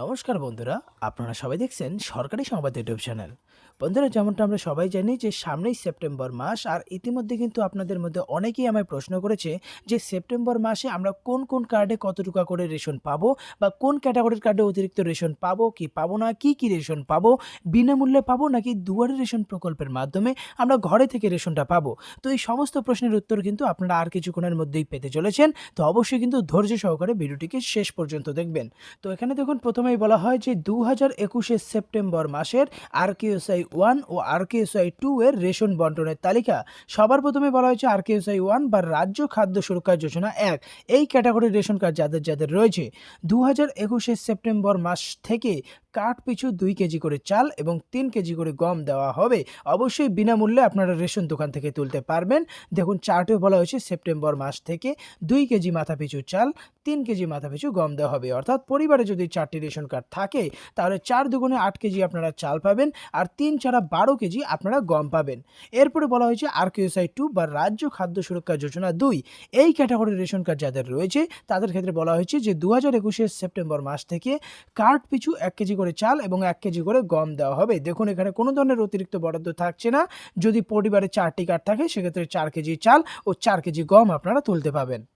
নমস্কার বন্ধুরা, আপনারা সবাই দেখছেন সরকারি সংবাদ ইউটিউব চ্যানেল। বন্ধুরা, যেমনটা আমরা সবাই জানি যে সামনেই সেপ্টেম্বর মাস, আর ইতিমধ্যে কিন্তু আপনাদের মধ্যে অনেকেই আমায় প্রশ্ন করেছে যে সেপ্টেম্বর মাসে আমরা কোন কোন কার্ডে কত টাকা করে রেশন পাবো, বা কোন ক্যাটাগরির কার্ডে অতিরিক্ত রেশন পাবো, কি পাবো না, কি কি রেশন পাবো, বিনামূল্যে পাবো নাকি দুয়ারে রেশন প্রকল্পের মাধ্যমে আমরা ঘরে থেকে রেশনটা পাবো? তো এই সমস্ত প্রশ্নের উত্তর কিন্তু আপনারা আর কিছুক্ষণের মধ্যেই পেতে চলেছেন, তো অবশ্যই কিন্তু ধৈর্য সহকারে ভিডিওটিকে শেষ পর্যন্ত দেখবেন। তো এখানে দেখুন প্রথমেই বলা হয় যে দু হাজার একুশের সেপ্টেম্বর মাসের আরকেএসআই ওয়ান ও আরকেএসআই টু এর রেশন বন্টনের তালিকা। সবার প্রথমে বলা হয়েছে আরকেএসআই ওয়ান বা রাজ্য খাদ্য সুরক্ষা যোজনা এক। এই ক্যাটাগরির রেশন কার্ড যাদের যাদের রয়েছে। দু হাজার একুশের সেপ্টেম্বর মাস থেকে কার্ড পিছু দুই কেজি করে চাল এবং তিন কেজি করে গম দেওয়া হবে। অবশ্যই বিনামূল্যে আপনারা রেশন দোকান থেকে তুলতে পারবেন। দেখুন, চার্টেও বলা হয়েছে সেপ্টেম্বর মাস থেকে দুই কেজি মাথা পিছু চাল, তিন কেজি মাথা পিছু গম দেওয়া হবে। অর্থাৎ পরিবারে যদি চারটি রেশন কার্ড থাকে, তাহলে চার দুগুণে আট কেজি আপনারা চাল পাবেন আর তিন চারা বারো কেজি আপনারা গম পাবেন। এরপরে বলা হয়েছে আর কিউএসআই টু বা রাজ্য খাদ্য সুরক্ষা যোজনা দুই। এই ক্যাটাগরির রেশন কার্ড যাদের রয়েছে, তাদের ক্ষেত্রে বলা হয়েছে যে দু হাজার সেপ্টেম্বর মাস থেকে কার্ড পিছু এক কেজি করে চাল এবং এক কেজি করে গম দেওয়া হবে। দেখুন, এখানে কোনো ধরনের অতিরিক্ত বরাদ্দ থাকছে না। যদি পরিবারে চারটি কার্ড থাকে, সেক্ষেত্রে চার কেজি চাল ও চার কেজি গম আপনারা তুলতে পাবেন।